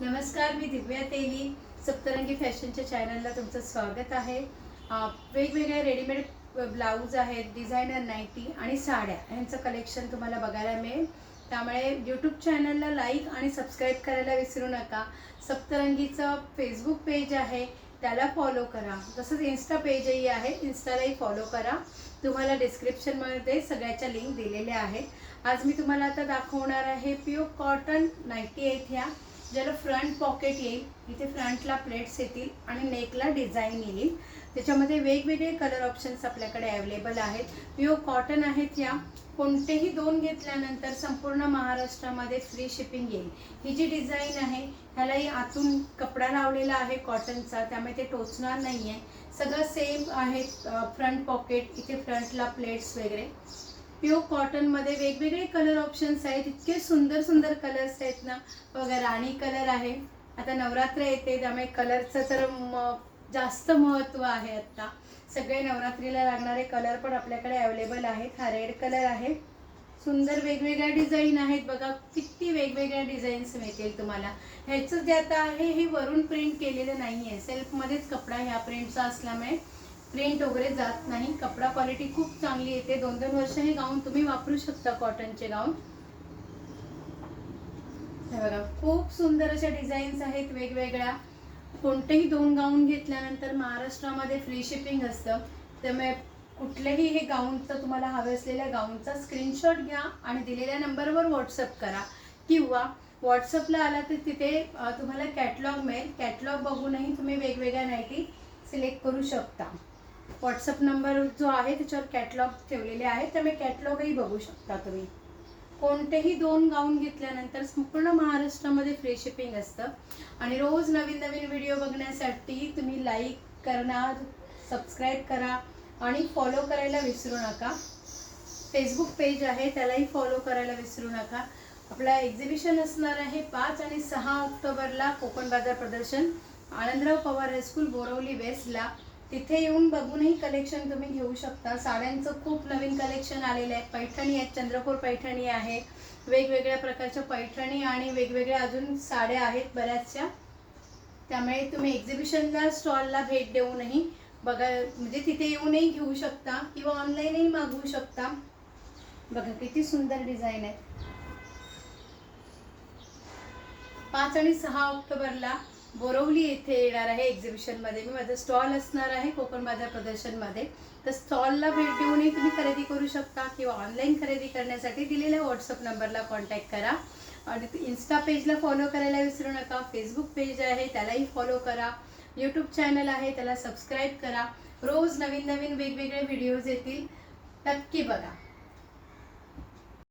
नमस्कार मी दिव्या तेली सप्तरंगी फॅशनच्या चॅनलला तुमचं स्वागत आहे. वेगवेगळ्या रेडीमेड ब्लाऊज आहेत डिझायनर नाईटी आणि साड्या यांचं कलेक्शन तुम्हाला बघायला मिळेल. त्यामुळे यूट्यूब चॅनलला लाईक आणि सबस्क्राईब करायला विसरू नका. सप्तरंगीचं फेसबुक पेज आहे त्याला फॉलो करा. तसंच इन्स्टा पेजही आहे इन्स्टालाही फॉलो करा. तुम्हाला डिस्क्रिप्शनमध्ये सगळ्याच्या लिंक दिलेल्या आहेत. आज मी तुम्हाला आता दाखवणार आहे प्युअर कॉटन नाईटी आहेत ह्या. ज्याला फ्रंट पॉकेट येईल इथे फ्रंटला प्लेट्स येतील आणि नेकला डिझाईन येईल. त्याच्यामध्ये वेगवेगळे कलर ऑप्शन्स आपल्याकडे अवेलेबल आहेत. प्युअर कॉटन आहेत या. कोणतेही दोन घेतल्यानंतर संपूर्ण महाराष्ट्रामध्ये फ्री शिपिंग येईल. ही जी डिझाईन आहे ह्यालाही आतून कपडा लावलेला आहे कॉटनचा त्यामुळे ते टोचणार नाही आहे सगळं सेम आहे फ्रंट पॉकेट इथे फ्रंटला प्लेट्स वगैरे. प्युअर कॉटनमध्ये वेगवेगळे कलर ऑप्शन्स आहेत. इतके सुंदर सुंदर कलर्स आहेत ना. बघा राणी कलर आहे. आता नवरात्र येते त्यामुळे कलरचं तर म जास्त महत्त्व आहे आत्ता सगळे नवरात्रीला लागणारे कलर पण आपल्याकडे अवेलेबल आहेत. हा रेड कलर आहे. सुंदर वेगवेगळ्या डिझाईन आहेत. बघा किती वेगवेगळ्या डिझाईन्स मिळतील तुम्हाला. ह्याचं जे आता आहे हे वरून प्रिंट केलेलं नाही आहे सेल्फमध्येच कपडा ह्या प्रिंटचा असल्यामुळे प्रिंट वगैरे जात नाही. कपडा क्वालिटी खूप चांगली येते. दोन दोन वर्ष हे गाऊन तुम्ही वापरू शकता कॉटनचे गाऊन. हे बघा खूप सुंदर अशा डिझाईन्स आहेत वेगवेगळ्या. कोणतेही दोन गाऊन घेतल्यानंतर महाराष्ट्रामध्ये फ्री शिपिंग असतं. त्यामुळे कुठलेही हे गाऊनचं तुम्हाला हवे असलेल्या गाऊनचा स्क्रीनशॉट घ्या आणि दिलेल्या नंबरवर व्हॉट्सअप करा. किंवा व्हॉट्सअपला आला तर तिथे तुम्हाला कॅटलॉग मिळेल. कॅटलॉग बघूनही तुम्ही वेगवेगळ्या नाईटी सिलेक्ट करू शकता. व्हॉट्सअप नंबर जो आहे त्याच्यावर कॅटलॉग ठेवलेले आहेत त्यामुळे कॅटलॉगही बघू शकता तुम्ही. कोणतेही दोन गाऊन घेतल्यानंतर संपूर्ण महाराष्ट्रामध्ये फ्री शिपिंग असतं. आणि रोज नवीन नवीन व्हिडिओ बघण्यासाठी तुम्ही लाईक करणार सबस्क्राईब करा आणि फॉलो करायला विसरू नका. फेसबुक पेज आहे त्यालाही फॉलो करायला विसरू नका. आपला एक्झिबिशन असणार आहे पाच आणि सहा ऑक्टोबरला कोकण बाजार प्रदर्शन. आनंदराव पवार हायस्कूल बोरवली वेस्टला तिथे येऊन बघूनही कलेक्शन तुम्ही घेऊ शकता. साड्यांचं खूप नवीन कलेक्शन आलेलं आहे. पैठणी आहेत चंद्रपूर पैठणी आहे. वेगवेगळ्या प्रकारच्या पैठणी आणि वेगवेगळ्या अजून साड्या आहेत बऱ्याचशा. त्यामुळे तुम्ही एक्झिबिशनला स्टॉलला भेट देऊनही बघा म्हणजे तिथे येऊनही घेऊ शकता किंवा ऑनलाईनही मागवू शकता. बघा किती सुंदर डिझाईन आहे पाच आणि सहा ऑक्टोबरला बोरवली येथे येणार आहे एक्झिबिशनमध्ये मी माझं स्टॉल असणार आहे कोकण बाजार प्रदर्शनमध्ये तर स्टॉलला भेट देऊनही तुम्ही खरेदी करू शकता किंवा ऑनलाईन खरेदी करण्यासाठी दिलेल्या व्हॉट्सअप नंबरला कॉन्टॅक्ट करा. आणि इन्स्टा पेजला फॉलो करायला विसरू नका. फेसबुक पेज आहे त्यालाही फॉलो करा. यूट्यूब चॅनल आहे त्याला सबस्क्राईब करा. रोज नवीन नवीन वेगवेगळे व्हिडिओज येतील. नक्की बघा.